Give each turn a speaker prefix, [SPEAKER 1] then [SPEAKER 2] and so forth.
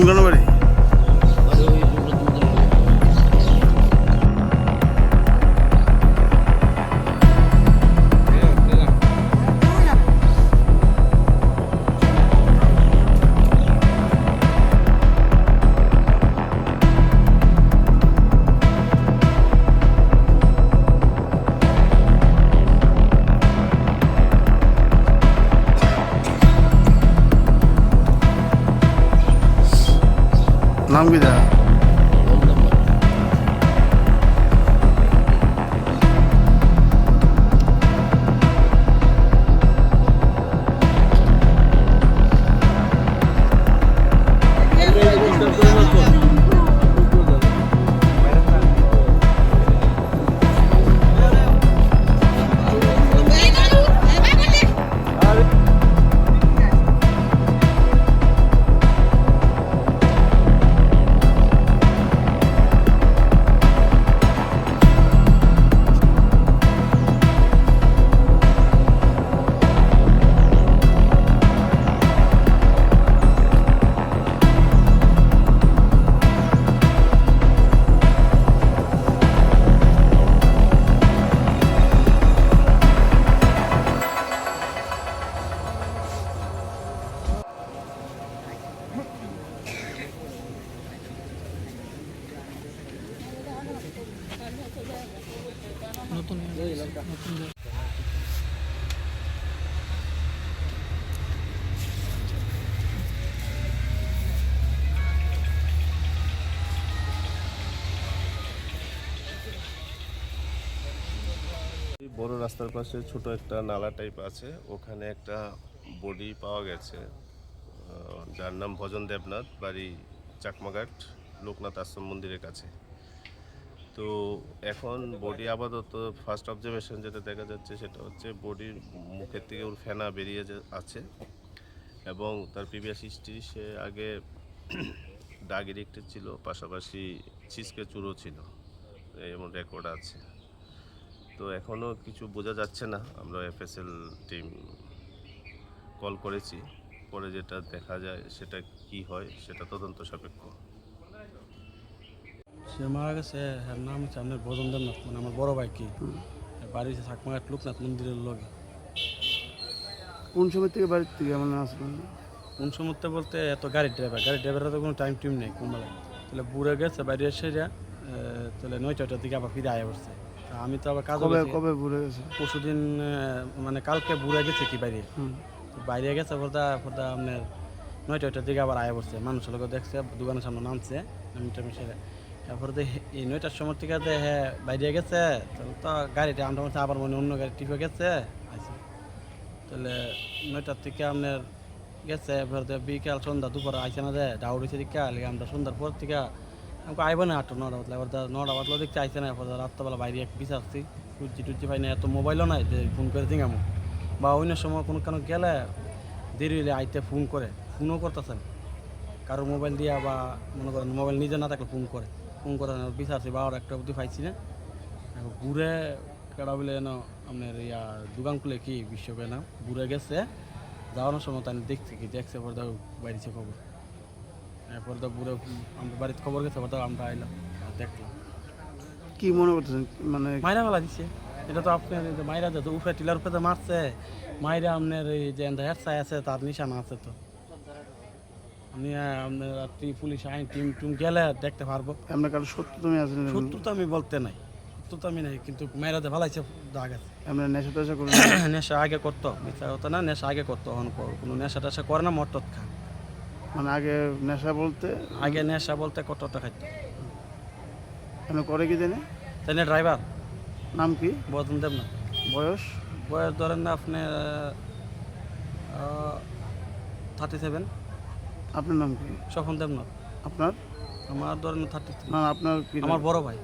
[SPEAKER 1] മുങ്ങണ പോലെ কোনখানে বাড়ি নাম কি
[SPEAKER 2] এই বড় রাস্তার পাশে ছোট একটা নালা টাইপ আছে। ওখানে একটা বডি পাওয়া গেছে। যার নাম ভজন দেবনাথ, বাড়ি চাকমাঘাট, লোকনাথ আশ্রম মন্দিরের কাছে। তো এখন বডি আপাতত ফার্স্ট অবজারভেশন যেটা দেখা যাচ্ছে সেটা হচ্ছে বডির মুখের থেকে ওর ফেনা বেরিয়ে আছে এবং তার প্রিভিয়াস হিস্ট্রি সে আগে ডাগ এডিক্টেড ছিল, পাশাপাশি ছিসকে চুরো ছিল। এমন রেকর্ড আছে। তো এখনও কিছু বোঝা যাচ্ছে না। আমরা এফএসএল টিম কল করেছি। পরে যেটা দেখা যায় সেটা কি হয় সেটা তদন্ত সাপেক্ষ।
[SPEAKER 3] সে মারা গেছে এর নাম হচ্ছে আপনার ভজন দেবনাথ মানে আমার বড় ভাই কি? বাড়ি হচ্ছে ঠাকুমাঘাট লোকনাথ মন্দিরের লগে।
[SPEAKER 1] কোন সময় থেকে বাড়ির থেকে মানে আসবেন
[SPEAKER 3] কোন সমুদ্রে বলতে এত গাড়ির ড্রাইভার গাড়ির ড্রাইভারের তো কোনো টাইম টিম নেই কুম্বালায় তাহলে বুড়ে গেছে বাইরে এসে যা তাহলে নয়টাটার দিকে আবার ফিরে আয়া পড়ছে। আমি তো আবার কাজ
[SPEAKER 1] কবে কবে ঘুরে গেছে?
[SPEAKER 3] পরশু দিন মানে কালকে বুড়ে গেছে কি বাইরে। বাইরে গেছে ফোরদা ফোরদা আপনার নয়টাটার দিকে আবার আয়া পড়ছে। মানুষের লোক দেখছে দোকানের সামনে নামছে নামিটা মিশে তারপরে তো এই নয়টার সময় থেকে যে হ্যাঁ বাইরে গেছে, তাহলে তো গাড়িটা আমরা হয় আবার মনে অন্য গাড়ি টিপে গেছে, আইসি। তাহলে নয়টার থেকে আপনার গেছে এবার বিকাল সন্ধ্যা দুপুর আইসে না যায় ডাউড হয়েছে দিকে আমরা সন্ধ্যার পর থেকে আমাকে আইব না, আটটা নটা বাতলা এবার নটা বাতলা দেখতে আইসে না, এরপর রাত্রবেলা বাইরে এক বিচারছি টুজি টুজি পাই না, এত মোবাইলও নাই, যে ফোন করে দিঙামো বা অন্য সময় কোনো কেন গেলে দেরি হলে আইতে ফোন করে, ফোনও করতেছেন কারও মোবাইল দিয়া বা মনে করেন মোবাইল নিজে না থাকলে ফোন করে। ফোন করে বিচারছি বারো একটা অবধি পাইছি না। এখন ঘুরে কেডা বলে যেন আপনার ইয়া দোকান খুলে কি বিশ্বকে না ঘুরে গেছে যাওয়ানোর সময় তাই দেখছি কি দেখছে পর তো বাড়িছে খবর। এরপর তো ঘুরে আমরা বাড়িতে খবর গেছে পর তো আমরা আইলাম দেখলাম।
[SPEAKER 1] কি মনে করতেছেন মানে
[SPEAKER 3] মাইরা ফেলা দিচ্ছে এটা তো আপনার মাইরা যে তো উপরে টিলার উপরে তো মারছে মাইরা আপনার এই যে হেড আছে তার নিশানা আছে তো। আপনি আহ, আপনার রাত্রি পুলিশ আইন টিম টুম গেলে দেখতে পারব।
[SPEAKER 1] আপনার কারও সত্য তুমি আছেন
[SPEAKER 3] সত্য তো আমি বলতে নাই। সত্য তো আমি নাই কিন্তু মাইরাতে ভালাইছে দাগ আছে।
[SPEAKER 1] আপনার নেশা টেশা করে
[SPEAKER 3] নেশা আগে করতো মিথ্যা হতো না নেশা আগে করতো এখন কোনো নেশা টেশা করে না মটত খা
[SPEAKER 1] মানে আগে নেশা বলতে?
[SPEAKER 3] আগে নেশা বলতে কতটা খাইতো।
[SPEAKER 1] আপনি করে কি জানে?
[SPEAKER 3] তাই ড্রাইভার।
[SPEAKER 1] নাম কি?
[SPEAKER 3] বদন দেব না।
[SPEAKER 1] বয়স?
[SPEAKER 3] বয়স ধরেন না আপনি থার্টি সেভেন
[SPEAKER 1] আপনার নাম কি?
[SPEAKER 3] স্বপন দেবনাথ।
[SPEAKER 1] আপনার?
[SPEAKER 3] আমার ধরেন থার্টি থ্রি।
[SPEAKER 1] না আপনার কি নাম?
[SPEAKER 3] আমার বড় ভাই।